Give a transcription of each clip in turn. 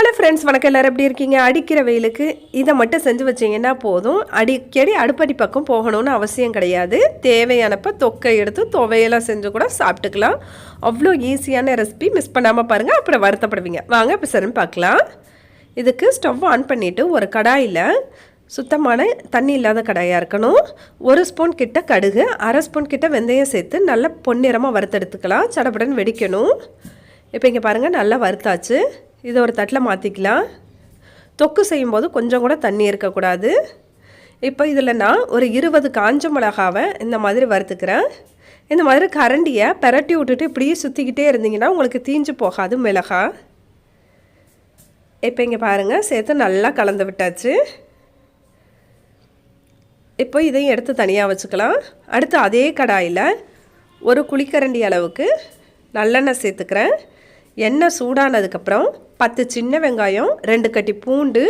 Hello friends வணக்கம். எல்லோரும் எப்படி இருக்கீங்க? அடிக்கிற வெயிலுக்கு இதை மட்டும் செஞ்சு வச்சிங்கன்னா போதும். அடிக்கடி அடுப்படி பக்கம் போகணும்னு அவசியம் கிடையாது. தேவையானப்போ தொக்கை எடுத்து துவையெல்லாம் செஞ்சு கூட சாப்பிட்டுக்கலாம். அவ்வளோ ஈஸியான ரெசிபி மிஸ் பண்ணாமல் பாருங்கள் அப்புறம் வருத்தப்படுவீங்க. வாங்க இப்போ சரின்னு பார்க்கலாம். இதுக்கு ஸ்டவ் ஆன் பண்ணிவிட்டு ஒரு கடாயில் சுத்தமான தண்ணி இல்லாத கடாயாக இருக்கணும். ஒரு ஸ்பூன் கிட்ட கடுகு அரை ஸ்பூன் கிட்ட வெந்தயம் சேர்த்து நல்லா பொன்னிறமாக வறுத்தெடுத்துக்கலாம். சடப்படன்னு வெடிக்கணும். இப்போ இங்கே பாருங்கள் நல்லா வறுத்தாச்சு. இதை ஒரு தட்டில் மாற்றிக்கலாம் தொக்கு செய்யும்போது கொஞ்சம் கூட தண்ணி இருக்கக்கூடாது. இப்போ இதில் நான் ஒரு இருபது காஞ்ச மிளகாவை இந்த மாதிரி வறுத்துக்கிறேன். இந்த மாதிரி கரண்டியை பெரட்டி விட்டுட்டு இப்படியே சுற்றிக்கிட்டே இருந்தீங்கன்னா உங்களுக்கு தீஞ்சு போகாது மிளகா. இப்போ இங்கே பாருங்கள் சேர்த்து நல்லா கலந்து விட்டாச்சு. இப்போ இதையும் எடுத்து தனியாக வச்சுக்கலாம். அடுத்து அதே கடாயில் ஒரு குழிக்கரண்டி அளவுக்கு நல்லெண்ணெய் சேர்த்துக்கிறேன். எண்ணெய் சூடானதுக்கப்புறம் பத்து சின்ன வெங்காயம் ரெண்டு கட்டி பூண்டு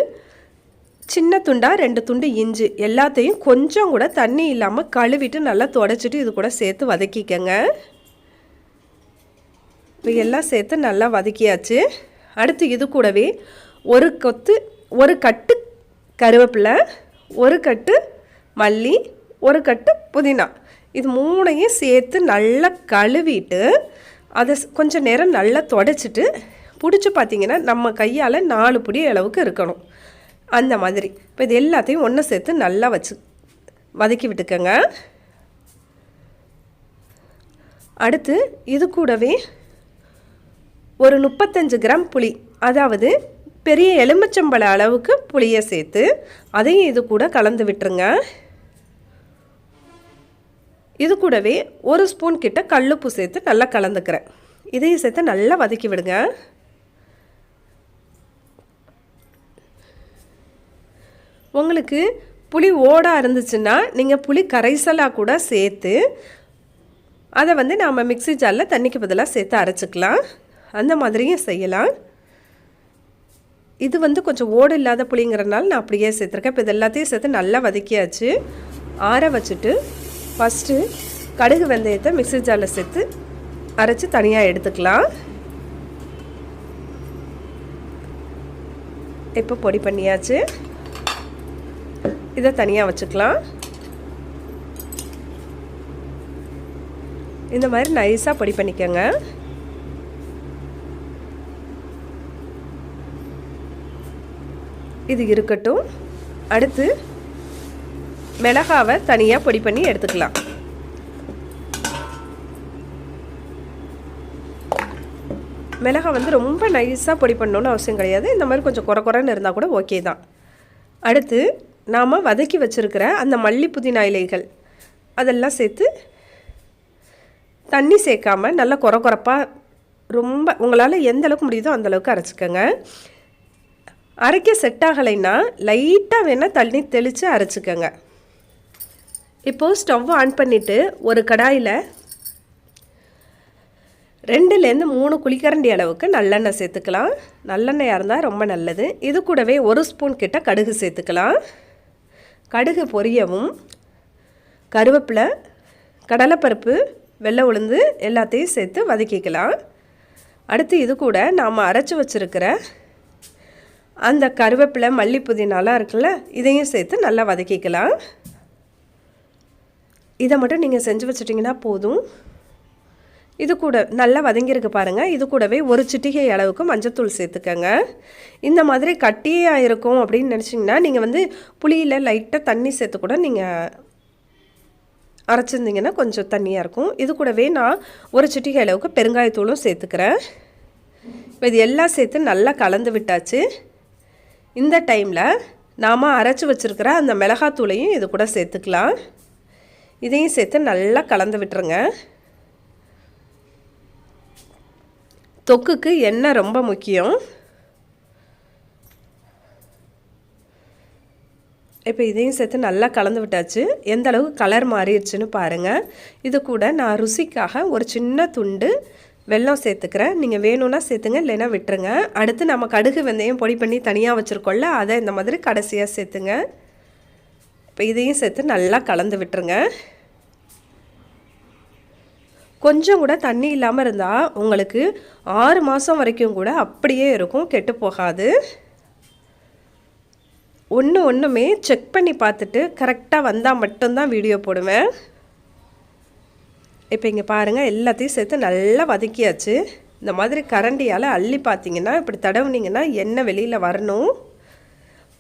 சின்ன துண்டாக ரெண்டு துண்டு இஞ்சி எல்லாத்தையும் கொஞ்சம் கூட தண்ணி இல்லாமல் கழுவிட்டு நல்லா தொடச்சிட்டு இது கூட சேர்த்து வதக்கிக்கங்க. இப்போ எல்லாம் சேர்த்து நல்லா வதக்கியாச்சு. அடுத்து இது கூடவே ஒரு கொத்து ஒரு கட்டு கருவேப்பிலை ஒரு கட்டு மல்லி ஒரு கட்டு புதினா. இது மூணையும் சேர்த்து நல்லா கழுவிட்டு அதை கொஞ்சம் நேரம் நல்லா தொடச்சிட்டு பிடிச்சி பார்த்தீங்கன்னா நம்ம கையால் நாலு பிடி அளவுக்கு இருக்கணும். அந்த மாதிரி. இப்போ இது எல்லாத்தையும் ஒன்று சேர்த்து நல்லா வச்சு வதக்கி விட்டுக்கோங்க. அடுத்து இது கூடவே ஒரு முப்பத்தஞ்சு கிராம் புளி அதாவது பெரிய எலுமிச்சம்பழ அளவுக்கு புளியை சேர்த்து அதையும் இது கூட கலந்து விட்டுருங்க. இது கூடவே ஒரு ஸ்பூன் கிட்ட கல்லுப்பு சேர்த்து நல்லா கலந்துக்கிறேன். இதையும் சேர்த்து நல்லா வதக்கி விடுங்க. உங்களுக்கு புளி ஓடாக இருந்துச்சுன்னா நீங்கள் புளி கரைசலாக கூட சேர்த்து அதை வந்து நாம் மிக்சி ஜாரில் தண்ணிக்கு பதிலாக சேர்த்து அரைச்சிக்கலாம். அந்த மாதிரியும் செய்யலாம். இது வந்து கொஞ்சம் ஓடு இல்லாத புளிங்கிறனால நான் அப்படியே சேர்த்துருக்கேன். இப்போ இது எல்லாத்தையும் சேர்த்து நல்லா வதக்கியாச்சு. ஆற வச்சுட்டு ஃபஸ்ட்டு கடுகு வெந்தயத்தை மிக்சி ஜாரில் சேர்த்து அரைச்சி தனியாக எடுத்துக்கலாம். இப்போ பொடி பண்ணியாச்சு. இதை தனியாக வச்சுக்கலாம். இந்த மாதிரி நைஸாக பொடி பண்ணிக்கோங்க. இது இருக்கட்டும். அடுத்து மிளகாவை தனியாக பொடி பண்ணி எடுத்துக்கலாம். மிளகா வந்து ரொம்ப நைஸாக பொடி பண்ணணுன்னு அவசியம் கிடையாது. இந்த மாதிரி கொஞ்சம் குறை குறைன்னு இருந்தால் கூட ஓகே தான். அடுத்து நாம் வதக்கி வச்சுருக்கிற அந்த மல்லி புதினா இலைகள் அதெல்லாம் சேர்த்து தண்ணி சேர்க்காமல் நல்லா குறை குறைப்பாக ரொம்ப உங்களால் எந்த அளவுக்கு முடியுதோ அந்தளவுக்கு அரைச்சிக்கோங்க. அரைக்க செட் ஆகலைன்னா லைட்டாக வேணால் தண்ணி தெளித்து அரைச்சிக்கோங்க. இப்போது ஸ்டவ் ஆன் பண்ணிவிட்டு ஒரு கடாயில் ரெண்டுலேருந்து மூணு குழிக்கரண்டி அளவுக்கு நல்லெண்ணெய் சேர்த்துக்கலாம். நல்லெண்ணெயாக இருந்தால் ரொம்ப நல்லது. இது கூடவே ஒரு ஸ்பூன் கிட்ட கடுகு சேர்த்துக்கலாம். கடுகு பொரியவும் கருவேப்பிலை கடலைப்பருப்பு வெள்ளை உளுந்து எல்லாத்தையும் சேர்த்து வதக்கிக்கலாம். அடுத்து இது கூட நாம் அரைச்சி வச்சுருக்கிற அந்த கருவேப்பிலை மல்லி புதினாலாம் இருக்குல்ல இதையும் சேர்த்து நல்லா வதக்கிக்கலாம். இதை மட்டும் நீங்கள் செஞ்சு வச்சிட்டிங்கன்னா போதும். இது கூட நல்லா வதங்கியிருக்கு பாருங்கள் இது கூடவே ஒரு சிட்டிகை அளவுக்கு மஞ்சத்தூள் சேர்த்துக்கங்க. இந்த மாதிரி கட்டியாக இருக்கும் அப்படின்னு நினச்சிங்கன்னா நீங்கள் வந்து புளியில் லைட்டாக தண்ணி சேர்த்து கூட நீங்கள் அரைச்சிருந்தீங்கன்னா கொஞ்சம் தண்ணியாக இருக்கும். இது கூடவே நான் ஒரு சிட்டிகை அளவுக்கு பெருங்காயத்தூளும் சேர்த்துக்கிறேன். இப்போ இது எல்லாம் சேர்த்து நல்லா கலந்து விட்டாச்சு. இந்த டைமில் நாம் அரைச்சி வச்சுருக்கிற அந்த மிளகாத்தூளையும் இது கூட சேர்த்துக்கலாம். இதையும் சேர்த்து நல்லா கலந்து விட்டுருங்க. தொக்குக்கு எண்ணெய் ரொம்ப முக்கியம். இப்போ இதையும் சேர்த்து நல்லா கலந்து விட்டாச்சு. எந்த அளவுக்கு கலர் மாறிடுச்சுன்னு பாருங்கள் இது கூட நான் ருசிக்காக ஒரு சின்ன துண்டு வெல்லம் சேர்த்துக்கிறேன். நீங்கள் வேணும்னா சேர்த்துங்க இல்லைன்னா விட்டுருங்க. அடுத்து நம்ம கடுகு வெந்தயம் பொடி பண்ணி தனியாக வச்சுருக்கோம்ல அதை இந்த மாதிரி கடைசியாக சேர்த்துங்க. இப்போ இதையும் சேர்த்து நல்லா கலந்து விட்டுருங்க. கொஞ்சம் கூட தண்ணி இல்லாமல் இருந்தால் உங்களுக்கு ஆறு மாதம் வரைக்கும் கூட அப்படியே இருக்கும் கெட்டு போகாது. ஒன்று ஒன்றுமே செக் பண்ணி பார்த்துட்டு கரெக்டாக வந்தால் மட்டும்தான் வீடியோ போடுவேன். இப்போ இங்கே பாருங்கள் எல்லாத்தையும் சேர்த்து நல்லா வதக்கியாச்சு. இந்த மாதிரி கரண்டியால் அள்ளி பார்த்தீங்கன்னா இப்படி தடவுனீங்கன்னா எண்ணெய் வெளியில் வரணும்.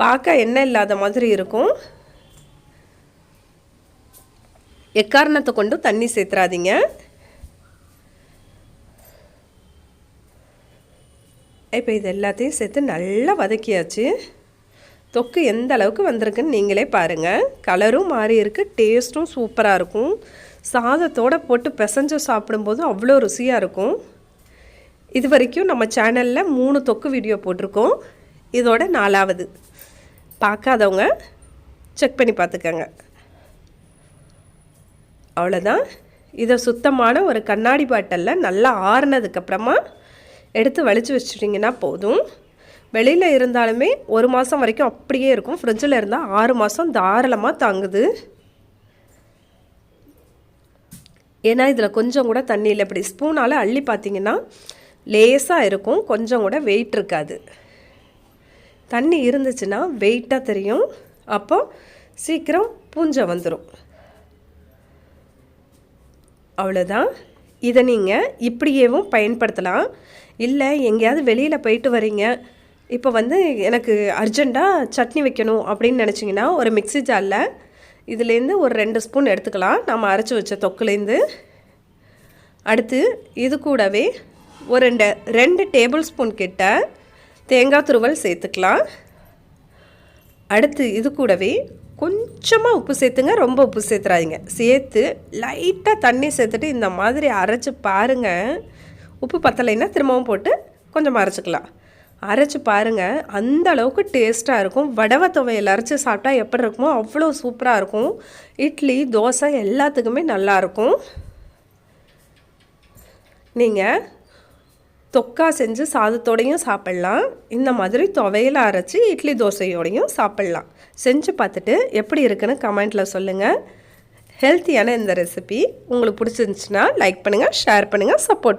பார்க்க எண்ணெய் இல்லாத மாதிரி இருக்கும். எக்காரணத்தை கொண்டும் தண்ணி சேர்த்துறாதீங்க. இப்போ இது எல்லாத்தையும் சேர்த்து நல்லா வதக்கியாச்சு. தொக்கு எந்த அளவுக்கு வந்திருக்குன்னு நீங்களே பாருங்கள் கலரும் மாறி இருக்குது டேஸ்ட்டும் சூப்பராக இருக்கும். சாதத்தோடு போட்டு பிசைஞ்சு சாப்பிடும்போது அவ்வளோ ருசியாக இருக்கும். இது வரைக்கும் நம்ம சேனலில் மூணு தொக்கு வீடியோ போட்டிருக்கோம். இதோட நாலாவது. பார்க்காதவங்க செக் பண்ணி பார்த்துக்கோங்க. அவ்வளோதான் இதை சுத்தமான ஒரு கண்ணாடி பாட்டலில் நல்லா ஆறுனதுக்கப்புறமா எடுத்து வலிச்சு வச்சுட்டிங்கன்னா போதும். வெளியில் இருந்தாலுமே ஒரு மாதம் வரைக்கும் அப்படியே இருக்கும். ஃப்ரிட்ஜில் இருந்தால் ஆறு மாதம் தாராளமாக தாங்குது. ஏன்னா இதில் கொஞ்சம் கூட தண்ணியில் இப்படி ஸ்பூனால் அள்ளி பார்த்தீங்கன்னா லேசாக இருக்கும். கொஞ்சம் கூட வெயிட் இருக்காது. தண்ணி இருந்துச்சுன்னா வெயிட்டாக தெரியும். அப்போ சீக்கிரம் பூஞ்சை வந்துடும் அவ்வளோதான் இதை நீங்கள் இப்படியேவும் பயன்படுத்தலாம். இல்லை எங்கேயாவது வெளியில் போயிட்டு வரீங்க. இப்போ வந்து எனக்கு அர்ஜெண்ட்டாக சட்னி வைக்கணும் அப்படின்னு நினச்சிங்கன்னா ஒரு மிக்ஸி ஜாரில் இதுலேருந்து ஒரு ரெண்டு ஸ்பூன் எடுத்துக்கலாம். நம்ம அரைச்சி வச்ச தொக்குலேருந்து. அடுத்து இது கூடவே ஒரு ரெண்டு ரெண்டு டேபிள் ஸ்பூன் கிட்ட தேங்காய் துருவல் சேர்த்துக்கலாம். அடுத்து இது கூடவே கொஞ்சமாக உப்பு சேர்த்துங்க ரொம்ப உப்பு சேர்த்துறாதீங்க. சேர்த்து லைட்டாக தண்ணி சேர்த்துட்டு இந்த மாதிரி அரைச்சி பாருங்கள் உப்பு பத்தலைன்னா திரும்பவும் போட்டு கொஞ்சம் அரைச்சிக்கலாம். அரைச்சி பாருங்கள் அந்த அளவுக்கு டேஸ்ட்டாக இருக்கும். வடவை துவையல் அரைச்சி சாப்பிட்டா எப்படி இருக்குமோ அவ்வளோ சூப்பராக இருக்கும். இட்லி தோசை எல்லாத்துக்குமே நல்லாயிருக்கும் நீங்கள் தொக்கா செஞ்சு சாதத்தோடையும் சாப்பிட்லாம். இந்த மாதிரி துவையில் அரைச்சி இட்லி தோசையோடையும் சாப்பிட்லாம். செஞ்சு பார்த்துட்டு எப்படி இருக்குன்னு கமெண்ட்டில் சொல்லுங்கள் ஹெல்த்தியான இந்த ரெசிபி உங்களுக்கு பிடிச்சிருந்துச்சின்னா லைக் பண்ணுங்கள் ஷேர் பண்ணுங்கள் சப்போர்ட்